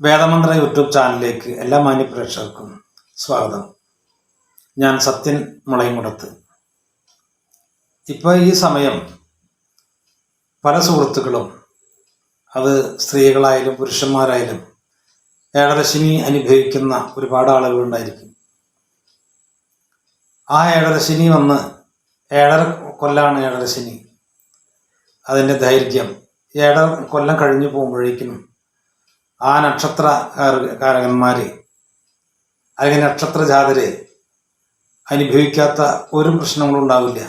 വേദമന്ത്ര YouTube ചാനലിലേക്ക് എല്ലാ മാന്യപ്രേക്ഷകർക്കും സ്വാഗതം. ഞാൻ സത്യൻ മുളയുംകുടത്ത്. ഇപ്പോൾ ഈ സമയം പല സുഹൃത്തുക്കളും അത് സ്ത്രീകളായാലും പുരുഷന്മാരായാലും ഏഴരശിനി അനുഭവിക്കുന്ന ഒരുപാട് ആളുകളുണ്ടായിരിക്കും ആ ഏഴരശിനി വന്ന് ഏഴര കൊല്ലാണ് ഏഴരശിനി അതിന്റെ ദൈർഘ്യം ഏഴര കൊല്ലം കഴിഞ്ഞു പോകുമ്പോഴേക്കും ആ നക്ഷത്ര കാരകന്മാർ അല്ലെങ്കിൽ നക്ഷത്ര ജാതര് അനുഭവിക്കാത്ത ഒരു പ്രശ്നങ്ങളും ഉണ്ടാവില്ല.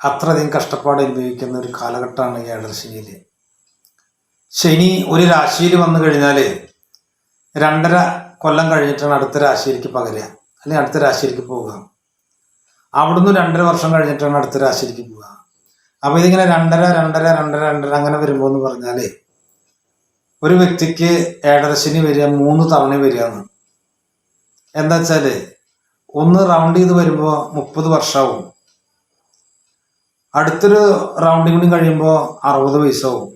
അത്രയധികം കഷ്ടപ്പാട് അനുഭവിക്കുന്ന ഒരു കാലഘട്ടമാണ് ഈ ഏഴരശനിയിൽ ശനി ഒരു രാശിയിൽ വന്നു കഴിഞ്ഞാൽ രണ്ടര കൊല്ലം കഴിഞ്ഞിട്ടാണ് അടുത്ത രാശിയിലേക്ക് പകരുക അല്ലെങ്കിൽ അടുത്ത രാശിയിലേക്ക് പോവുക. അവിടുന്ന് രണ്ടര വർഷം കഴിഞ്ഞിട്ടാണ് അടുത്ത രാശിയിലേക്ക് പോവുക. അപ്പോൾ ഇതിങ്ങനെ രണ്ടര രണ്ടര രണ്ടര രണ്ടര അങ്ങനെ വരുമ്പോൾ എന്ന് പറഞ്ഞാൽ ഒരു വ്യക്തിക്ക് ഏഴരശനി വരിക മൂന്ന് തവണ വരികയാണ് എന്താ വെച്ചാൽ ഒന്ന് റൗണ്ട് ചെയ്ത് വരുമ്പോൾ മുപ്പത് വർഷമാവും അടുത്തൊരു റൗണ്ടിങ് കൂടി കഴിയുമ്പോൾ അറുപത് വയസ്സാവും.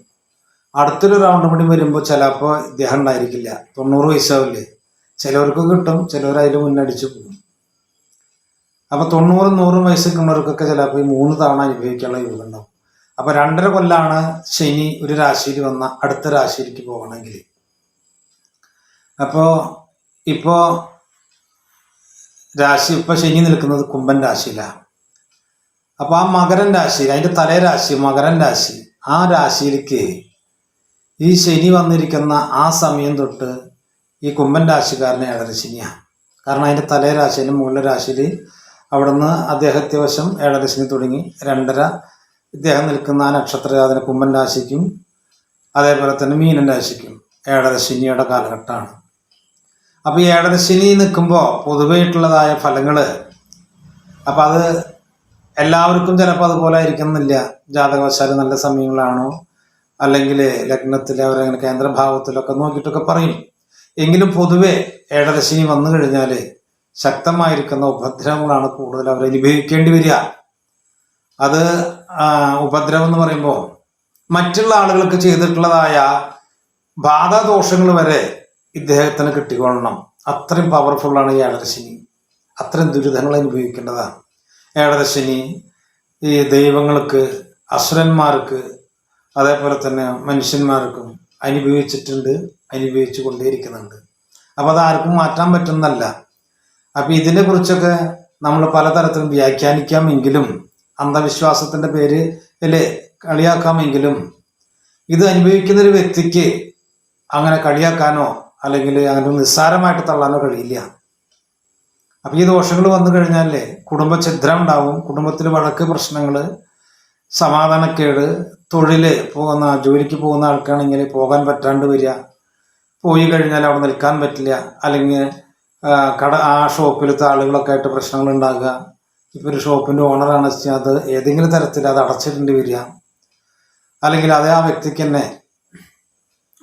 അടുത്തൊരു റൗണ്ട് കൂടി വരുമ്പോൾ ചിലപ്പോൾ ഇദ്ദേഹം ഉണ്ടായിരിക്കില്ല. തൊണ്ണൂറ് വയസ്സാവില്ലേ? ചിലവർക്ക് കിട്ടും ചിലവർ അതിൽ മുന്നടിച്ച് പോകും. അപ്പോൾ തൊണ്ണൂറും നൂറും വയസ്സ് കിട്ടുന്നവർക്കൊക്കെ ചിലപ്പോൾ ഈ മൂന്ന് തവണ അനുഭവിക്കാനുള്ള യോഗം ഉണ്ടാവും. അപ്പൊ രണ്ടര കൊല്ലാണ് ശനി ഒരു രാശിയിൽ വന്ന അടുത്ത രാശിയിലേക്ക് പോകണമെങ്കിൽ. അപ്പോ ഇപ്പോ രാശി ഇപ്പൊ ശനി നിൽക്കുന്നത് കുംഭൻ രാശിയിലാണ് അപ്പൊ ആ മകരൻ രാശി അതിന്റെ തലേ രാശി മകരൻ രാശി ആ രാശിയിലേക്ക് ഈ ശനി വന്നിരിക്കുന്ന ആ സമയം തൊട്ട് ഈ കുംഭൻ രാശിക്കാരനെ ഏഴര ശനിയാണ് കാരണം അതിന്റെ തലേ രാശി മുകളിലെ രാശിയിൽ അവിടുന്ന് അദ്ദേഹത്തെ വശം ഏഴര ശനി തുടങ്ങി രണ്ടര ഇദ്ദേഹം നിൽക്കുന്ന നക്ഷത്രജാതന കുമ്മൻ രാശിക്കും അതേപോലെ തന്നെ മീനൻ രാശിക്കും. ഏഴരശനിയുടെ കാലഘട്ടമാണ്. അപ്പോൾ ഈ ഏഴരശനി നിൽക്കുമ്പോൾ പൊതുവായിട്ടുള്ളതായ ഫലങ്ങൾ അപ്പം അത് എല്ലാവർക്കും ചിലപ്പോൾ അതുപോലെ ആയിരിക്കുന്നില്ല ജാതകവശാൽ നല്ല സമയങ്ങളാണോ? അല്ലെങ്കിൽ ലഗ്നത്തിൽ അവരങ്ങനെ കേന്ദ്രഭാവത്തിലൊക്കെ നോക്കിയിട്ടൊക്കെ പറയും. എങ്കിലും പൊതുവെ ഏഴരശനി വന്നു കഴിഞ്ഞാൽ ശക്തമായിരിക്കുന്ന ഉപദ്രവങ്ങളാണ് കൂടുതൽ അവർ അനുഭവിക്കേണ്ടി വരിക. അത് ഉപദ്രവം എന്ന് പറയുമ്പോൾ മറ്റുള്ള ആളുകൾക്ക് ചെയ്തിട്ടുള്ളതായ ബാധാദോഷങ്ങൾ വരെ ഇദ്ദേഹത്തിന് കിട്ടിക്കൊള്ളണം. അത്രയും പവർഫുള്ളാണ് ഈ ഏഴരശനി അത്രയും ദുരിതങ്ങൾ അനുഭവിക്കേണ്ടതാണ്. ഏഴരശനി ഈ ദൈവങ്ങൾക്ക് അസുരന്മാർക്ക് അതേപോലെ തന്നെ മനുഷ്യന്മാർക്കും അനുഭവിച്ചിട്ടുണ്ട് അനുഭവിച്ചു കൊണ്ടേയിരിക്കുന്നുണ്ട്. അപ്പോൾ അത് ആർക്കും മാറ്റാൻ പറ്റുന്നതല്ല. അപ്പം ഇതിനെക്കുറിച്ചൊക്കെ നമ്മൾ പലതരത്തിലും വ്യാഖ്യാനിക്കാമെങ്കിലും അന്ധവിശ്വാസത്തിന്റെ പേര് അല്ലേ? കളിയാക്കാമെങ്കിലും ഇത് അനുഭവിക്കുന്ന ഒരു വ്യക്തിക്ക് അങ്ങനെ കളിയാക്കാനോ അല്ലെങ്കിൽ അങ്ങനെ നിസ്സാരമായിട്ട് തള്ളാനോ കഴിയില്ല. അപ്പൊ ഈ ദോഷങ്ങൾ വന്നു കഴിഞ്ഞാലേ കുടുംബ ഛിദ്രം ഉണ്ടാവും. കുടുംബത്തിൽ വഴക്ക് പ്രശ്നങ്ങൾ സമാധാനക്കേട് തൊഴിൽ പോകുന്ന ജോലിക്ക് പോകുന്ന ആൾക്കാണെങ്കിൽ പോകാൻ പറ്റാണ്ട് വരിക പോയി കഴിഞ്ഞാൽ അവിടെ നിൽക്കാൻ പറ്റില്ല അല്ലെങ്കിൽ കട ആ ഷോപ്പിലത്തെ ആളുകളൊക്കെ ആയിട്ട് പ്രശ്നങ്ങൾ ഉണ്ടാകുക ഇപ്പോൾ ഒരു ഷോപ്പിന്റെ ഓണറാണ് വെച്ചാൽ അത് ഏതെങ്കിലും തരത്തിൽ അത് അടച്ചിട്ടുണ്ട് വരിക. അല്ലെങ്കിൽ അതേ ആ വ്യക്തിക്ക് തന്നെ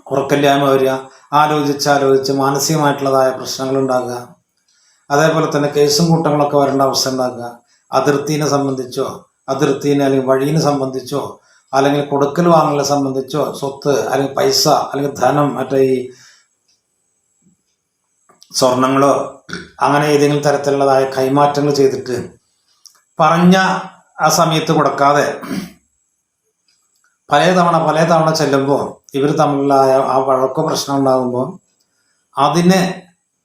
ഉറക്കല്ലായ്മ വരിക ആലോചിച്ച് ആലോചിച്ച് മാനസികമായിട്ടുള്ളതായ പ്രശ്നങ്ങൾ ഉണ്ടാകുക. അതേപോലെ തന്നെ കേസും കൂട്ടങ്ങളൊക്കെ വരേണ്ട അവസ്ഥ ഉണ്ടാകുക. അതിർത്തിനെ സംബന്ധിച്ചോ അതിർത്തിനെ അല്ലെങ്കിൽ വഴീനെ സംബന്ധിച്ചോ അല്ലെങ്കിൽ കൊടുക്കൽ വാങ്ങലിനെ സംബന്ധിച്ചോ സ്വത്ത് അല്ലെങ്കിൽ പൈസ അല്ലെങ്കിൽ ധനം മറ്റേ ഈ സ്വർണങ്ങളോ അങ്ങനെ ഏതെങ്കിലും തരത്തിലുള്ളതായ കൈമാറ്റങ്ങൾ ചെയ്തിട്ട് പറഞ്ഞ ആ സമയത്ത് കൊടുക്കാതെ പല തവണ പല തവണ ചെല്ലുമ്പോൾ ഇവർ തമ്മിലുള്ള ആ വഴക്കോ പ്രശ്നം ഉണ്ടാകുമ്പോൾ അതിനെ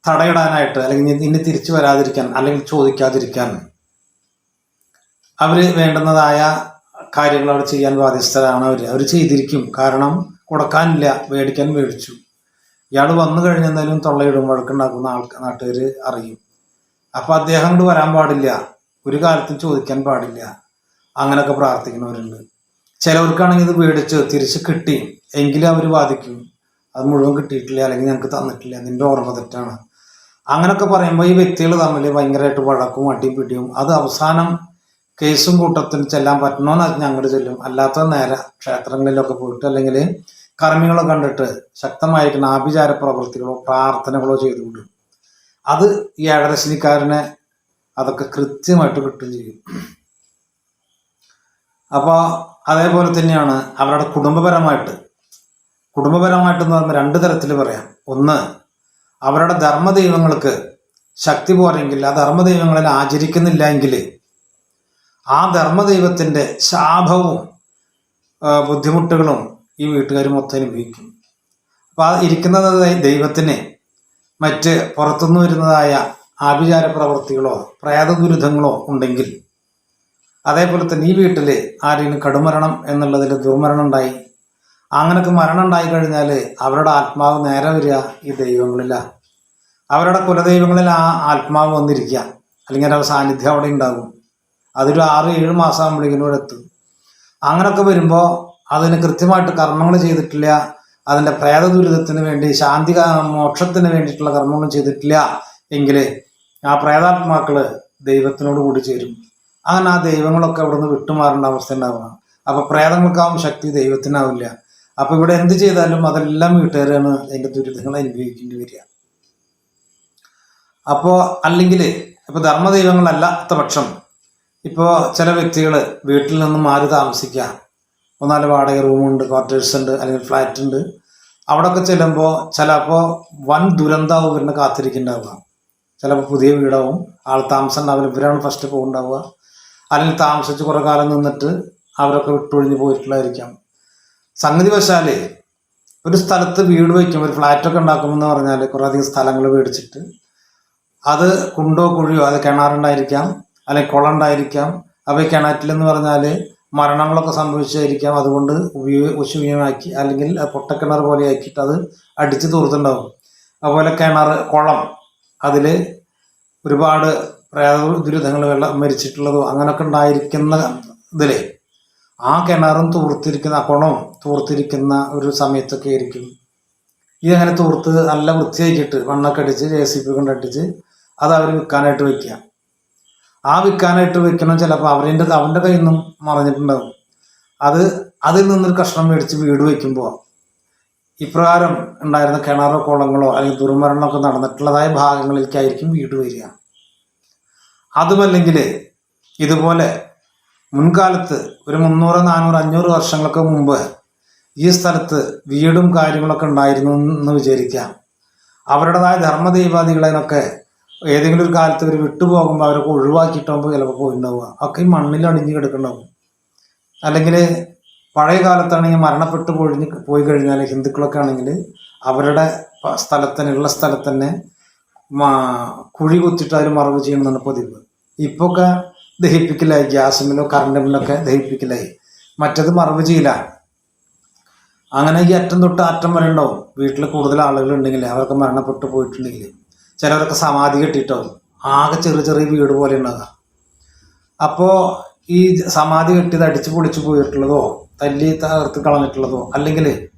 തടയിടാനായിട്ട് അല്ലെങ്കിൽ ഇനി തിരിച്ചു വരാതിരിക്കാൻ അല്ലെങ്കിൽ ചോദിക്കാതിരിക്കാൻ അവർ വേണ്ടുന്നതായ കാര്യങ്ങൾ അവർ ചെയ്യാൻ ബാധ്യസ്ഥരാണ് അവർ അവർ ചെയ്തിരിക്കും. കാരണം കൊടുക്കാനില്ല മേടിക്കാൻ മേടിച്ചു. ഇയാൾ വന്നു കഴിഞ്ഞെന്തായാലും തൊള്ളയിടും വഴക്കുണ്ടാക്കുന്ന ആൾക്കാർ നാട്ടുകാർ അറിയും. അപ്പം അദ്ദേഹം കൊണ്ട് വരാൻ പാടില്ല. ഒരു കാലത്തും ചോദിക്കാൻ പാടില്ല. അങ്ങനെയൊക്കെ പ്രാർത്ഥിക്കുന്നവരുണ്ട്. ചിലവർക്കാണെങ്കിൽ ഇത് മേടിച്ച് തിരിച്ച് കിട്ടി. എങ്കിലും അവർ വാദിക്കും. അത് മുഴുവൻ കിട്ടിയിട്ടില്ല അല്ലെങ്കിൽ ഞങ്ങൾക്ക് തന്നിട്ടില്ല. നിന്റെ ഓർമ്മ തെറ്റാണ്. അങ്ങനൊക്കെ പറയുമ്പോൾ ഈ വ്യക്തികൾ തമ്മിൽ ഭയങ്കരമായിട്ട് വഴക്കും അടിയും പിടിയും. അത് അവസാനം കേസും കൂട്ടത്തിന് ചെല്ലാൻ പറ്റണമെന്ന് ഞങ്ങൾ ചെല്ലും. അല്ലാത്ത നേരെ ക്ഷേത്രങ്ങളിലൊക്കെ പോയിട്ട് അല്ലെങ്കിൽ കർമ്മികളെ കണ്ടിട്ട് ശക്തമായിരിക്കുന്ന ആഭിചാര പ്രവൃത്തികളോ പ്രാർത്ഥനകളോ ചെയ്തുകൊണ്ട് അത് ഈ ഏഴരശനിക്കാരനെ അതൊക്കെ കൃത്യമായിട്ട് കിട്ടുകയും ചെയ്യും. അപ്പോൾ അതേപോലെ തന്നെയാണ് അവരുടെ കുടുംബപരമായിട്ട്. കുടുംബപരമായിട്ടെന്ന് പറയുമ്പോൾ രണ്ട് തരത്തിൽ പറയാം. ഒന്ന് അവരുടെ ധർമ്മദൈവങ്ങൾക്ക് ശക്തി പോരെങ്കിൽ ആ ധർമ്മദൈവങ്ങളിൽ ആചരിക്കുന്നില്ല എങ്കിൽ ആ ധർമ്മദൈവത്തിന്റെ ശാപവും ബുദ്ധിമുട്ടുകളും ഈ വീട്ടുകാർ മൊത്തം അനുഭവിക്കും. അപ്പോൾ ആ ഇരിക്കുന്നത് ദൈവത്തിന് മറ്റ് പുറത്തുനിന്ന് വരുന്നതായ ആഭിചാര പ്രവൃത്തികളോ പ്രയാത ദുരിതങ്ങളോ ഉണ്ടെങ്കിൽ അതേപോലെ തന്നെ ഈ വീട്ടിൽ ആരെങ്കിലും കടുമരണം എന്നുള്ളതിൽ ദുർമരണം ഉണ്ടായി. അങ്ങനൊക്കെ മരണം ഉണ്ടായി കഴിഞ്ഞാൽ അവരുടെ ആത്മാവ് നേരെ വരിക ഈ ദൈവങ്ങളില്ല അവരുടെ കുലദൈവങ്ങളിൽ ആ ആത്മാവ് വന്നിരിക്കുക. അല്ലെങ്കിൽ അവരുടെ സാന്നിധ്യം അവിടെ ഉണ്ടാകും അതൊരു ആറ് ഏഴ് മാസം ആകുമ്പോഴേക്കും ഇവിടെ എത്തും. അങ്ങനൊക്കെ വരുമ്പോൾ അതിന് കൃത്യമായിട്ട് കർമ്മങ്ങൾ ചെയ്തിട്ടില്ല. അതിന്റെ പ്രേത ദുരിതത്തിന് വേണ്ടി ശാന്തി മോക്ഷത്തിന് വേണ്ടിയിട്ടുള്ള കർമ്മങ്ങൾ ചെയ്തിട്ടില്ല. എങ്കിൽ ആ പ്രേതാത്മാക്കൾ ദൈവത്തിനോട് കൂടി ചേരും. അങ്ങനെ ആ ദൈവങ്ങളൊക്കെ അവിടെ നിന്ന് വിട്ടുമാറേണ്ട അവസ്ഥ ഉണ്ടാവുക അപ്പൊ പ്രേതങ്ങൾക്കാവും ശക്തി ദൈവത്തിനാവില്ല. അപ്പൊ ഇവിടെ എന്ത് ചെയ്താലും അതെല്ലാം വീട്ടുകാരാണ് അതിന്റെ ദുരിതങ്ങൾ അനുഭവിക്കേണ്ടി വരിക. അപ്പോ അല്ലെങ്കിൽ ഇപ്പൊ ധർമ്മദൈവങ്ങളല്ലാത്ത പക്ഷം. ഇപ്പോ ചില വ്യക്തികൾ വീട്ടിൽ നിന്ന് മാറി താമസിക്കുക? ഒന്നാൽ വാടക റൂമുണ്ട് ക്വാർട്ടേഴ്സ് ഉണ്ട് അല്ലെങ്കിൽ ഫ്ലാറ്റ് ഉണ്ട്. അവിടെയൊക്കെ ചെല്ലുമ്പോൾ ചിലപ്പോൾ വൻ ദുരന്താവും ഇവരിനെ കാത്തിരിക്കുന്നുണ്ടാവുക. ചിലപ്പോൾ പുതിയ വീടാവും. ആൾ താമസം ഉണ്ടാവില്ല ഇവരാണ് ഫസ്റ്റ് പോകുന്നുണ്ടാവുക അല്ലെങ്കിൽ താമസിച്ച് കുറേ കാലം നിന്നിട്ട് അവരൊക്കെ വിട്ടൊഴിഞ്ഞ് പോയിട്ടുള്ളതായിരിക്കാം സംഗതി വശാലേ ഒരു സ്ഥലത്ത് വീട് വയ്ക്കും ഒരു ഫ്ലാറ്റൊക്കെ ഉണ്ടാക്കുമെന്ന് പറഞ്ഞാൽ കുറേ അധികം സ്ഥലങ്ങൾ മേടിച്ചിട്ട് അത് കുണ്ടോ കുഴിയോ അത് കിണറുണ്ടായിരിക്കാം അല്ലെങ്കിൽ കുളം ഉണ്ടായിരിക്കാം. അപ്പോൾ കിണറ്റിലെന്ന് പറഞ്ഞാൽ മരണങ്ങളൊക്കെ സംഭവിച്ചായിരിക്കാം. അതുകൊണ്ട് ഉപയോഗ ശൂന്യമാക്കി അല്ലെങ്കിൽ പൊട്ടക്കിണർ പോലെ ആക്കിയിട്ട് അത് അടിച്ച് തൂർത്തുണ്ടാവും. അതുപോലെ കിണർ കുളം അതിൽ ഒരുപാട് പ്രേത ദുരിതങ്ങൾ വെള്ളം മരിച്ചിട്ടുള്ളതോ അങ്ങനെയൊക്കെ ഉണ്ടായിരിക്കുന്ന ഇതിൽ ആ കിണറും തൂർത്തിരിക്കുന്ന ആ കുളവും തൂർത്തിരിക്കുന്ന ഒരു സമയത്തൊക്കെ ആയിരിക്കും. ഇതങ്ങനെ തൂർത്ത് നല്ല വൃത്തിയാക്കിയിട്ട് മണ്ണൊക്കെ അടിച്ച് ജെ സി പി കൊണ്ട് അടിച്ച് അത് അവർ വിൽക്കാനായിട്ട് വയ്ക്കുക ആ വിൽക്കാനായിട്ട് വെക്കണം ചിലപ്പോൾ അവരുടെ അവന്റെ കയ്യിൽ നിന്നും മറഞ്ഞിട്ടുണ്ടാവും. അത് അതിൽ നിന്നൊരു കഷ്ണം മേടിച്ച് വീട് വയ്ക്കുമ്പോൾ ഇപ്രകാരം ഉണ്ടായിരുന്ന കിണറോ കുളങ്ങളോ അല്ലെങ്കിൽ ദുർമരണമൊക്കെ നടന്നിട്ടുള്ളതായ ഭാഗങ്ങളിലേക്കായിരിക്കും വീട് വരിക. അതുമല്ലെങ്കിൽ ഇതുപോലെ മുൻകാലത്ത് ഒരു മുന്നൂറ് നാനൂറ് അഞ്ഞൂറ് വർഷങ്ങൾക്ക് മുമ്പ് ഈ സ്ഥലത്ത് വീടും കാര്യങ്ങളൊക്കെ ഉണ്ടായിരുന്നു എന്ന് വിചാരിക്കാം. അവരുടേതായ ധർമ്മദൈവാദികളെന്നൊക്കെ ഏതെങ്കിലും ഒരു കാലത്ത് ഇവർ വിട്ടുപോകുമ്പോൾ അവരൊക്കെ ഒഴിവാക്കിയിട്ടാകുമ്പോൾ ചിലപ്പോൾ പോയിട്ടുണ്ടാവുക. ഒക്കെ ഈ മണ്ണിൽ അണിഞ്ഞു കിടക്കുന്നുണ്ടാവും. അല്ലെങ്കിൽ പഴയ കാലത്താണെങ്കിൽ മരണപ്പെട്ടു പൊഴിഞ്ഞ് പോയി കഴിഞ്ഞാൽ ഹിന്ദുക്കളൊക്കെ ആണെങ്കിൽ അവരുടെ പ- സ്ഥലത്തന്നെ സ്ഥലത്ത് തന്നെ കുഴി കുത്തിയിട്ട് അതിൽ മറവ് ചെയ്യണമെന്നാണ് പതിവ്. ഇപ്പോൾ ഒക്കെ ദഹിപ്പിക്കലായി ഗ്യാസുമിലോ കറണ്ടിലൊക്കെ ദഹിപ്പിക്കലായി. മറ്റത് മറവ് ചെയ്യില്ല. അങ്ങനെ ഈ അറ്റം തൊട്ട് അറ്റം വരെ ഉണ്ടാവും. വീട്ടിൽ കൂടുതൽ ആളുകൾ ഉണ്ടെങ്കിൽ അവരൊക്കെ മരണപ്പെട്ടു പോയിട്ടുണ്ടെങ്കിൽ ചിലരൊക്കെ സമാധി കെട്ടിയിട്ടാവും. ആകെ ചെറിയ ചെറിയ വീട് പോലെ ഉണ്ടാകുക അപ്പോൾ ഈ സമാധി കെട്ടിയത് അടിച്ചു പൊളിച്ചു പോയിട്ടുള്ളതോ തല്ലി തകർത്ത് കളഞ്ഞിട്ടുള്ളതോ അല്ലെങ്കിൽ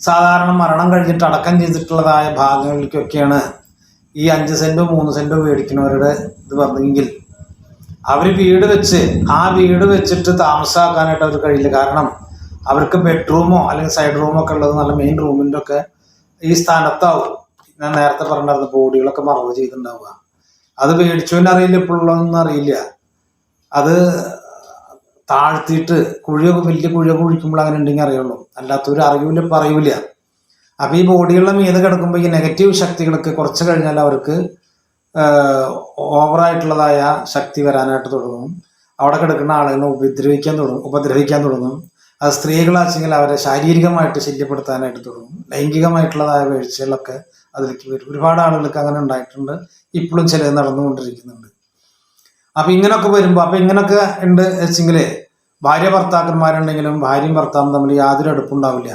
സാധാരണ മരണം കഴിഞ്ഞിട്ട് അടക്കം ചെയ്തിട്ടുള്ളതായ ഭാഗങ്ങളിലേക്കൊക്കെയാണ് ഈ അഞ്ച് സെന്റോ മൂന്ന് സെന്റോ മേടിക്കുന്നവരുടെ ഇത് പറഞ്ഞെങ്കിൽ അവർ വീട് വെച്ച് ആ വീട് വെച്ചിട്ട് താമസമാക്കാനായിട്ട് അവർ കഴിയില്ല. കാരണം അവർക്ക് ബെഡ്റൂമോ അല്ലെങ്കിൽ സൈഡ് റൂമോ ഒക്കെ ഉള്ളത് നല്ല മെയിൻ റൂമിന്റെ ഒക്കെ ഈ സ്ഥാനത്താവും. ഞാൻ നേരത്തെ പറഞ്ഞിരുന്ന ബോഡികളൊക്കെ മറവ് ചെയ്തിട്ടുണ്ടാവുക. അത് മേടിച്ചവന് അറിയില്ല ഇപ്പോഴുള്ളതൊന്നും അറിയില്ല. അത് താഴ്ത്തിയിട്ട് കുഴിയൊക്കെ വലിയ കുഴിയൊക്കെ കുഴിക്കുമ്പോൾ അങ്ങനെ ഉണ്ടെങ്കിൽ അറിയുള്ളൂ. അല്ലാത്തവർ അറിയൂല പറയൂല അപ്പൊ ഈ ബോഡിയുള്ള മീത് കിടക്കുമ്പോൾ ഈ നെഗറ്റീവ് ശക്തികളൊക്കെ കുറച്ച് കഴിഞ്ഞാൽ അവർക്ക് ഓവറായിട്ടുള്ളതായ ശക്തി വരാനായിട്ട് തുടങ്ങും. അവിടെ കിടക്കുന്ന ആളുകളെ ഉപദ്രവിക്കാൻ തുടങ്ങും ഉപദ്രവിക്കാൻ തുടങ്ങും. അത് സ്ത്രീകളാച്ചെങ്കിൽ അവരെ ശാരീരികമായിട്ട് ശല്യപ്പെടുത്താനായിട്ട് തുടങ്ങും. ലൈംഗികമായിട്ടുള്ളതായ വീഴ്ചകളൊക്കെ അതിലേക്ക് വരും. ഒരുപാട് ആളുകൾക്ക് അങ്ങനെ ഉണ്ടായിട്ടുണ്ട്. ഇപ്പോഴും ചിലത് നടന്നുകൊണ്ടിരിക്കുന്നുണ്ട്. അപ്പൊ ഇങ്ങനൊക്കെ വരുമ്പോൾ അപ്പൊ ഇങ്ങനൊക്കെ ഉണ്ട് വെച്ചെങ്കിൽ ഭാര്യ ഭർത്താക്കന്മാരുണ്ടെങ്കിലും ഭാര്യയും ഭർത്താവും തമ്മിൽ യാതൊരു അടുപ്പുണ്ടാവില്ല.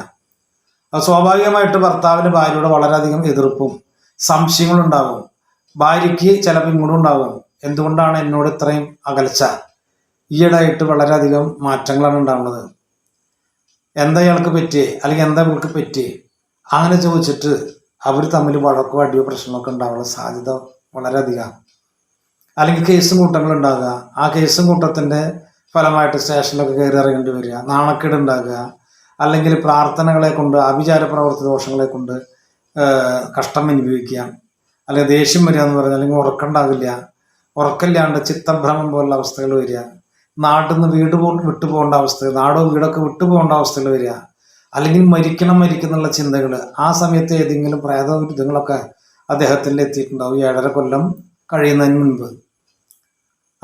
അത് സ്വാഭാവികമായിട്ട് ഭർത്താവിന് ഭാര്യയോട് വളരെയധികം എതിർപ്പും സംശയങ്ങളുണ്ടാവും ഭാര്യയ്ക്ക് ചിലപ്പോൾ ഇങ്ങോട്ടും ഉണ്ടാവും. എന്തുകൊണ്ടാണ് എന്നോട് ഇത്രയും അകൽച്ച? ഈയിടെയായിട്ട് വളരെയധികം മാറ്റങ്ങളാണ് ഉണ്ടാവുന്നത്. എന്താ ഇയാൾക്ക് പറ്റിയേ? അല്ലെങ്കിൽ എന്താ ഇവൾക്ക് പറ്റിയേ? അങ്ങനെ ചോദിച്ചിട്ട് അവർ തമ്മിൽ വഴക്കോ അടിയോ പ്രശ്നമൊക്കെ ഉണ്ടാവാനുള്ള സാധ്യത വളരെയധികം. അല്ലെങ്കിൽ കേസും കൂട്ടങ്ങൾ ഉണ്ടാകുക ആ കേസും കൂട്ടത്തിന്റെ ഫലമായിട്ട് സ്റ്റേഷനിലൊക്കെ കയറി ഇറങ്ങേണ്ടി വരിക. നാണക്കേട് ഉണ്ടാകുക. അല്ലെങ്കിൽ പ്രാർത്ഥനകളെ കൊണ്ട് ആഭിചാര പ്രവർത്തി ദോഷങ്ങളെ കൊണ്ട് കഷ്ടം അനുഭവിക്കുക. അല്ലെങ്കിൽ ദേഷ്യം വരിക എന്ന് പറഞ്ഞാൽ അല്ലെങ്കിൽ ഉറക്കമുണ്ടാകില്ല. ഉറക്കമില്ലാണ്ട് ചിത്തഭ്രമം പോലുള്ള അവസ്ഥകൾ വരിക. നാട്ടിൽ നിന്ന് വീട് പോ വിട്ടു പോകേണ്ട അവസ്ഥ നാടോ വീടൊക്കെ വിട്ടു പോകേണ്ട അവസ്ഥകൾ വരിക. അല്ലെങ്കിൽ മരിക്കണം മരിക്കുന്നുള്ള ചിന്തകൾ. ആ സമയത്ത് ഏതെങ്കിലും പ്രേതവിരുദ്ധങ്ങളൊക്കെ അദ്ദേഹത്തിൽ എത്തിയിട്ടുണ്ടാവും. ഏഴര കൊല്ലം കഴിയുന്നതിന് മുൻപ്.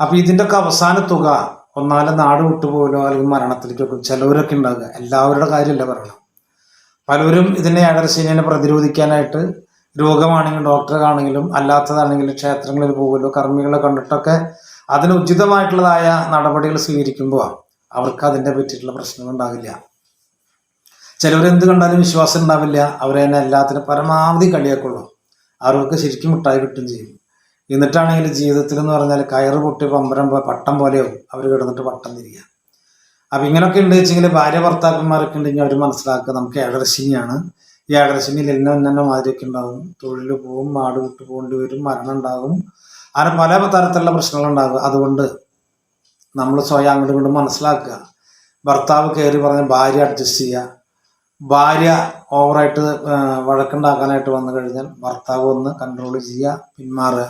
അപ്പൊ ഇതിന്റെയൊക്കെ അവസാന തുക ഒന്നാലും നാട് വിട്ടുപോലോ അല്ലെങ്കിൽ മരണത്തിലേക്കൊക്കെ ചിലവരൊക്കെ ഉണ്ടാകുക എല്ലാവരുടെ കാര്യമല്ല പറയണം? പലരും ഇതിനെ ഏഴരശീനെ പ്രതിരോധിക്കാനായിട്ട് രോഗമാണെങ്കിലും ഡോക്ടറെ കാണെങ്കിലും അല്ലാത്തതാണെങ്കിലും ക്ഷേത്രങ്ങളിൽ പോകുമല്ലോ കർമ്മികളെ കണ്ടിട്ടൊക്കെ അതിന് ഉചിതമായിട്ടുള്ളതായ നടപടികൾ സ്വീകരിക്കുമ്പോൾ അവർക്ക് അതിന്റെ പറ്റിയിട്ടുള്ള പ്രശ്നങ്ങൾ ഉണ്ടാവില്ല. ചിലവരെന്ത് കണ്ടാലും വിശ്വാസം ഉണ്ടാവില്ല. അവരെ തന്നെ എല്ലാത്തിനും പരമാവധി കളിയാക്കുള്ളൂ. അവർക്ക് ശരിക്കും മിഠായി കിട്ടുകയും ചെയ്യും. എന്നിട്ടാണെങ്കിൽ ജീവിതത്തിൽ എന്ന് പറഞ്ഞാൽ കയറ് പൊട്ടി പമ്പരം പട്ടം പോലെയോ അവർ കിടന്നിട്ട് പട്ടം തിരിയുക അപ്പം ഇങ്ങനെയൊക്കെ ഉണ്ട് വെച്ചെങ്കിൽ ഭാര്യ ഭർത്താക്കന്മാരൊക്കെ ഉണ്ടെങ്കിൽ അവർ മനസ്സിലാക്കുക. നമുക്ക് ഏഴരശനിയാണ് ഈ ഏഴരശനിയിൽ എന്നെ എന്നെ മാതിരിയൊക്കെ ഉണ്ടാകും തൊഴിൽ പോവും നാട് വിട്ടു പോകേണ്ടി വരും മരണം ഉണ്ടാകും അങ്ങനെ പല തരത്തിലുള്ള പ്രശ്നങ്ങളുണ്ടാകും അതുകൊണ്ട് നമ്മൾ സ്വയം അങ്ങോട്ടും കൊണ്ട് മനസ്സിലാക്കുക. ഭർത്താവ് കയറി പറഞ്ഞ് ഭാര്യ അഡ്ജസ്റ്റ് ചെയ്യുക. ഭാര്യ ഓവറായിട്ട് വഴക്കുണ്ടാക്കാനായിട്ട് വന്നു കഴിഞ്ഞാൽ ഭർത്താവ് ഒന്ന് കൺട്രോൾ ചെയ്യുക പിന്മാറുക.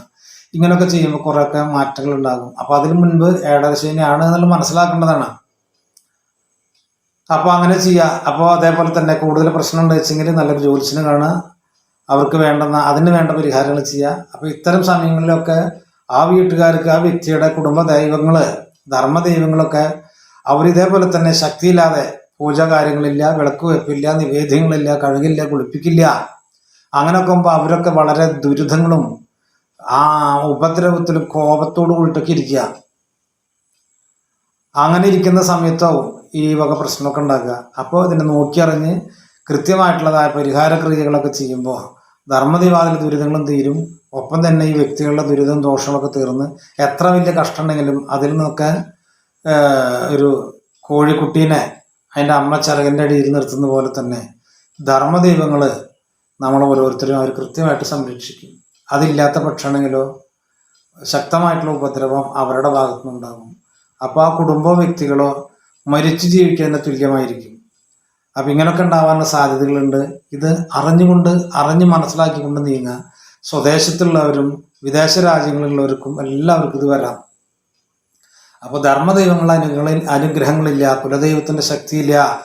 ഇങ്ങനെയൊക്കെ ചെയ്യുമ്പോൾ കുറേയൊക്കെ മാറ്റങ്ങൾ ഉണ്ടാകും. അപ്പോൾ അതിന് മുൻപ് ഏഴരശനിയാണ് എന്നുള്ളത് മനസ്സിലാക്കേണ്ടതാണ്. അപ്പോൾ അങ്ങനെ ചെയ്യുക അപ്പോൾ അതേപോലെ തന്നെ കൂടുതൽ പ്രശ്നം ഉണ്ട് വെച്ചെങ്കിൽ നല്ലൊരു ജോലിസിനെ കാണുക. അവർക്ക് വേണ്ടുന്ന അതിന് വേണ്ട പരിഹാരങ്ങൾ ചെയ്യുക അപ്പോൾ ഇത്തരം സമയങ്ങളിലൊക്കെ ആ വീട്ടുകാർക്ക് ആ വ്യക്തിയുടെ കുടുംബ ദൈവങ്ങൾ ധർമ്മ ദൈവങ്ങളൊക്കെ അവർ ഇതേപോലെ തന്നെ ശക്തിയില്ലാതെ പൂജ കാര്യങ്ങളില്ല വിളക്ക് വെപ്പില്ല നിവേദ്യങ്ങളില്ല കഴുകില്ല കുളിപ്പിക്കില്ല അങ്ങനെയൊക്കെ ആകുമ്പോൾ അവരൊക്കെ വളരെ ദുരിതങ്ങളും ആ ഉപദ്രവത്തിലും കോപത്തോടു കൂടിയിട്ടൊക്കെ ഇരിക്കുക. അങ്ങനെ ഇരിക്കുന്ന സമയത്താവും ഈ വക പ്രശ്നമൊക്കെ ഉണ്ടാക്കുക. അപ്പോൾ ഇതിനെ നോക്കിയറിഞ്ഞ് കൃത്യമായിട്ടുള്ളതായ പരിഹാര ക്രിയകളൊക്കെ ചെയ്യുമ്പോൾ ധർമ്മദിവാദില ദുരിതങ്ങളും തീരും. ഒപ്പം തന്നെ ഈ വ്യക്തികളുടെ ദുരിതവും ദോഷങ്ങളൊക്കെ തീർന്ന് എത്ര വലിയ കഷ്ടം ഉണ്ടെങ്കിലും അതിൽ നിന്നൊക്കെ ഒരു കോഴിക്കുട്ടീനെ അതിന്റെ അമ്മ ചിറകിന്റെ അടിയിൽ നിർത്തുന്ന പോലെ തന്നെ ധർമ്മദൈവങ്ങൾ നമ്മൾ ഓരോരുത്തരും അവർ കൃത്യമായിട്ട് സംരക്ഷിക്കും. അതില്ലാത്ത പക്ഷമാണെങ്കിലോ ശക്തമായിട്ടുള്ള ഉപദ്രവം അവരുടെ ഭാഗത്തു നിന്നുണ്ടാകും അപ്പോൾ ആ കുടുംബ വ്യക്തികളോ മരിച്ചു ജീവിക്കുന്നതിന് തുല്യമായിരിക്കും. അപ്പം ഇങ്ങനെയൊക്കെ ഉണ്ടാവാനുള്ള സാധ്യതകളുണ്ട്. ഇത് അറിഞ്ഞുകൊണ്ട് അറിഞ്ഞ് മനസ്സിലാക്കിക്കൊണ്ട് നീങ്ങുക. സ്വദേശത്തുള്ളവരും വിദേശ രാജ്യങ്ങളിലുള്ളവർക്കും എല്ലാവർക്കും ഇത് വരാം. അപ്പോൾ ധർമ്മദൈവങ്ങൾ അനുഗ്രഹങ്ങളിൽ അനുഗ്രഹങ്ങളില്ല കുലദൈവത്തിന്റെ ശക്തിയില്ല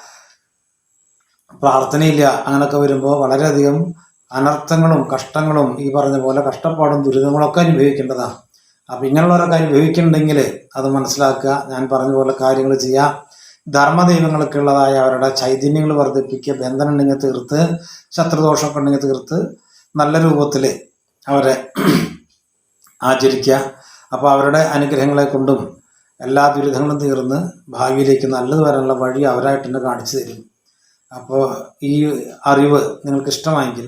പ്രാർത്ഥനയില്ല അങ്ങനെയൊക്കെ വരുമ്പോൾ വളരെയധികം അനർത്ഥങ്ങളും കഷ്ടങ്ങളും ഈ പറഞ്ഞ പോലെ കഷ്ടപ്പാടും ദുരിതങ്ങളൊക്കെ അനുഭവിക്കേണ്ടതാണ് അപ്പം ഇങ്ങനെയുള്ളവരൊക്കെ അനുഭവിക്കുന്നുണ്ടെങ്കിൽ അത് മനസ്സിലാക്കുക ഞാൻ പറഞ്ഞ പോലെ കാര്യങ്ങൾ ചെയ്യുക ധർമ്മദൈവങ്ങൾക്കുള്ളതായ അവരുടെ ചൈതന്യങ്ങൾ വർദ്ധിപ്പിക്കുക ബന്ധനം ഉണ്ടെങ്കിൽ തീർത്ത് ശത്രുദോഷമൊക്കെ ഉണ്ടെങ്കിൽ തീർത്ത് നല്ല രൂപത്തിൽ അവരെ ആചരിക്കുക. അപ്പോൾ അവരുടെ അനുഗ്രഹങ്ങളെ കൊണ്ടും എല്ലാ ദുരിതങ്ങളും തീർന്ന് ഭാവിയിലേക്ക് നല്ലത് വരാനുള്ള വഴി അവരായിട്ട് തന്നെ കാണിച്ചു തരും. അപ്പോൾ ഈ അറിവ് നിങ്ങൾക്ക് ഇഷ്ടമായെങ്കിൽ